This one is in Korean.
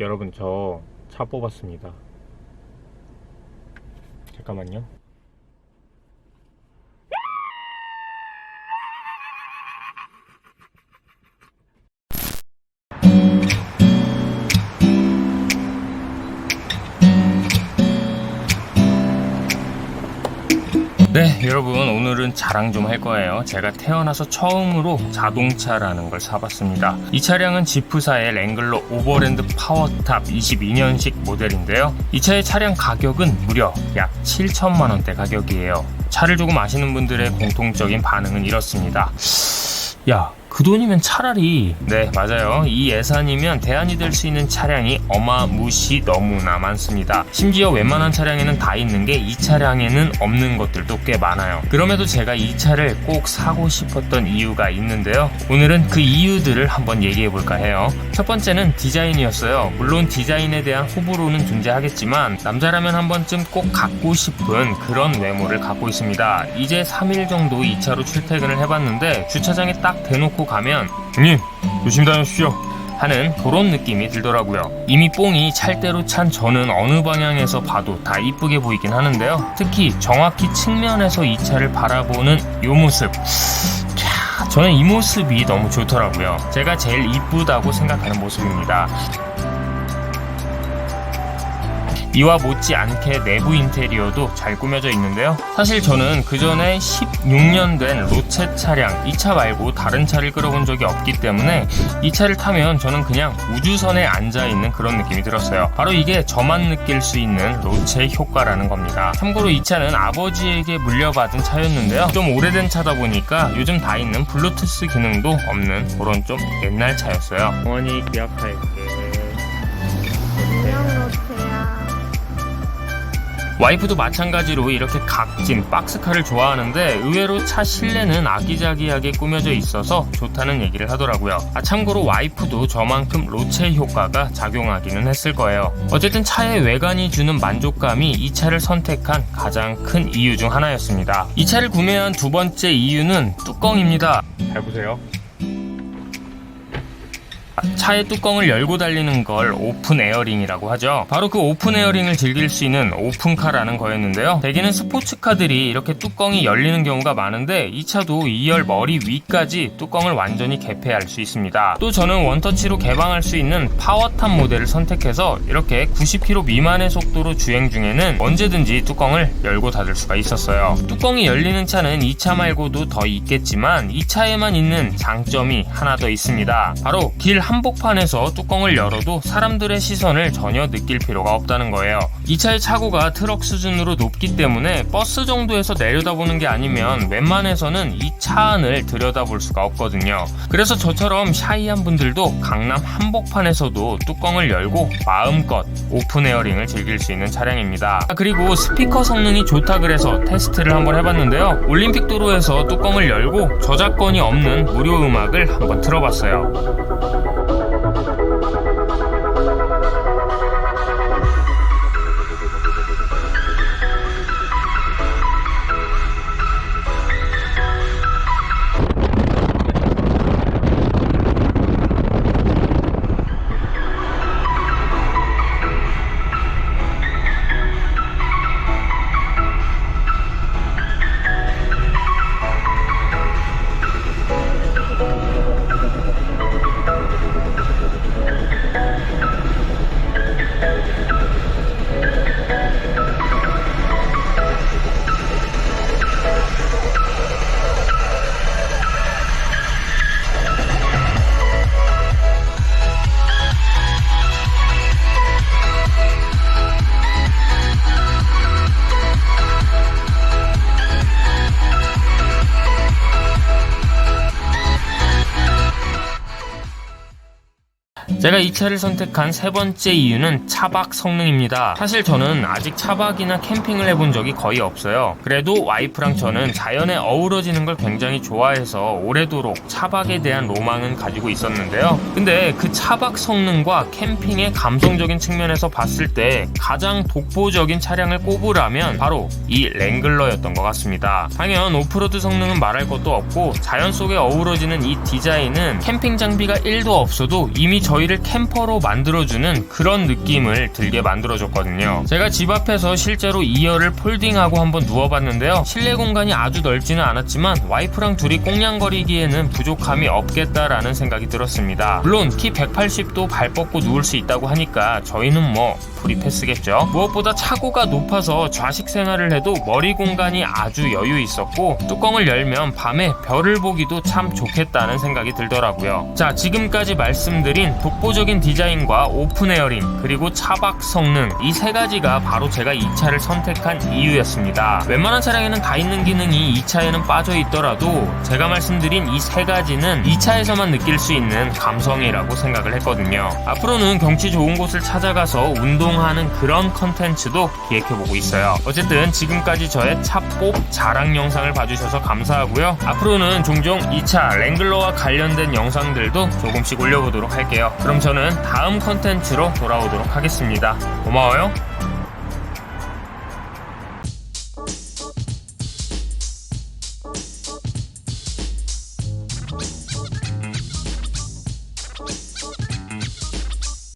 여러분 저 차 뽑았습니다. 잠깐만요. 네, 여러분 오늘은 자랑 좀 할 거예요. 제가 태어나서 처음으로 자동차라는 걸 사봤습니다. 이 차량은 지프사의 랭글러 오버랜드 파워탑 22년식 모델인데요. 이 차의 차량 가격은 무려 약 7천만 원대 가격이에요. 차를 조금 아시는 분들의 공통적인 반응은 이렇습니다. 야, 그 돈이면 차라리. 네 맞아요. 이 예산이면 대안이 될 수 있는 차량이 어마무시 너무나 많습니다. 심지어 웬만한 차량에는 다 있는 게 이 차량에는 없는 것들도 꽤 많아요. 그럼에도 제가 이 차를 꼭 사고 싶었던 이유가 있는데요. 오늘은 그 이유들을 한번 얘기해 볼까 해요. 첫 번째는 디자인이었어요. 물론 디자인에 대한 호불호는 존재하겠지만 남자라면 한 번쯤 꼭 갖고 싶은 그런 외모를 갖고 있습니다. 이제 3일 정도 이 차로 출퇴근을 해봤는데 주차장에 딱 대놓고 가면 형님 조심 다녀오십시오 하는 그런 느낌이 들더라고요. 이미 뽕이 찰대로 찬 저는 어느 방향에서 봐도 다 이쁘게 보이긴 하는데요. 특히 정확히 측면에서 이 차를 바라보는 이 모습. 캬, 저는 이 모습이 너무 좋더라고요. 제가 제일 이쁘다고 생각하는 모습입니다. 이와 못지않게 내부 인테리어도 잘 꾸며져 있는데요. 사실 저는 그 전에 16년 된 로체 차량, 이 차 말고 다른 차를 끌어본 적이 없기 때문에 이 차를 타면 저는 그냥 우주선에 앉아 있는 그런 느낌이 들었어요. 바로 이게 저만 느낄 수 있는 로체 효과라는 겁니다. 참고로 이 차는 아버지에게 물려받은 차였는데요. 좀 오래된 차다 보니까 요즘 다 있는 블루투스 기능도 없는 그런 좀 옛날 차였어요. 어머니 기억할게. 와이프도 마찬가지로 이렇게 각진 박스카를 좋아하는데 의외로 차 실내는 아기자기하게 꾸며져 있어서 좋다는 얘기를 하더라고요. 아 참고로 와이프도 저만큼 로체 효과가 작용하기는 했을 거예요. 어쨌든 차의 외관이 주는 만족감이 이 차를 선택한 가장 큰 이유 중 하나였습니다. 이 차를 구매한 두 번째 이유는 뚜껑입니다. 잘 보세요. 차의 뚜껑을 열고 달리는 걸 오픈 에어링이라고 하죠. 바로 그 오픈 에어링을 즐길 수 있는 오픈카라는 거였는데요. 대개는 스포츠카들이 이렇게 뚜껑이 열리는 경우가 많은데 이 차도 2열 머리 위까지 뚜껑을 완전히 개폐할 수 있습니다. 또 저는 원터치로 개방할 수 있는 파워탑 모델을 선택해서 이렇게 90km 미만의 속도로 주행 중에는 언제든지 뚜껑을 열고 닫을 수가 있었어요. 뚜껑이 열리는 차는 이 차 말고도 더 있겠지만 이 차에만 있는 장점이 하나 더 있습니다. 바로 길 한복판에서 뚜껑을 열어도 사람들의 시선을 전혀 느낄 필요가 없다는 거예요. 이 차의 차고가 트럭 수준으로 높기 때문에 버스 정도에서 내려다보는 게 아니면 웬만해서는 이 차 안을 들여다볼 수가 없거든요. 그래서 저처럼 샤이한 분들도 강남 한복판에서도 뚜껑을 열고 마음껏 오픈 에어링을 즐길 수 있는 차량입니다. 아, 그리고 스피커 성능이 좋다 그래서 테스트를 한번 해봤는데요. 올림픽 도로에서 뚜껑을 열고 저작권이 없는 무료 음악을 한번 틀어봤어요. 제가 이 차를 선택한 세 번째 이유는 차박 성능입니다. 사실 저는 아직 차박이나 캠핑을 해본 적이 거의 없어요. 그래도 와이프랑 저는 자연에 어우러지는 걸 굉장히 좋아해서 오래도록 차박에 대한 로망은 가지고 있었는데요. 근데 그 차박 성능과 캠핑의 감성적인 측면에서 봤을 때 가장 독보적인 차량을 꼽으라면 바로 이 랭글러였던 것 같습니다. 당연 오프로드 성능은 말할 것도 없고 자연 속에 어우러지는 이 디자인은 캠핑 장비가 1도 없어도 이미 저 저희를 캠퍼로 만들어주는 그런 느낌을 들게 만들어줬거든요. 제가 집 앞에서 실제로 2열을 폴딩하고 한번 누워봤는데요. 실내 공간이 아주 넓지는 않았지만 와이프랑 둘이 꽁냥거리기에는 부족함이 없겠다라는 생각이 들었습니다. 물론 키 180도 발 뻗고 누울 수 있다고 하니까 저희는 뭐 프리패스겠죠. 무엇보다 차고가 높아서 좌식 생활을 해도 머리 공간이 아주 여유 있었고 뚜껑을 열면 밤에 별을 보기도 참 좋겠다는 생각이 들더라고요. 자, 지금까지 말씀드린 독보 적인 디자인과 오픈 에어링 그리고 차박 성능 이 세 가지가 바로 제가 이 차를 선택한 이유였습니다. 웬만한 차량에는 다 있는 기능이 이 차에는 빠져 있더라도 제가 말씀드린 이 세 가지는 이 차에서만 느낄 수 있는 감성이라고 생각을 했거든요. 앞으로는 경치 좋은 곳을 찾아가서 운동하는 그런 컨텐츠도 기획해보고 있어요. 어쨌든 지금까지 저의 차뽑 자랑 영상을 봐주셔서 감사하고요. 앞으로는 종종 이 차 랭글러와 관련된 영상들도 조금씩 올려보도록 할게요. 그럼 저는 다음 컨텐츠로 돌아오도록 하겠습니다. 고마워요.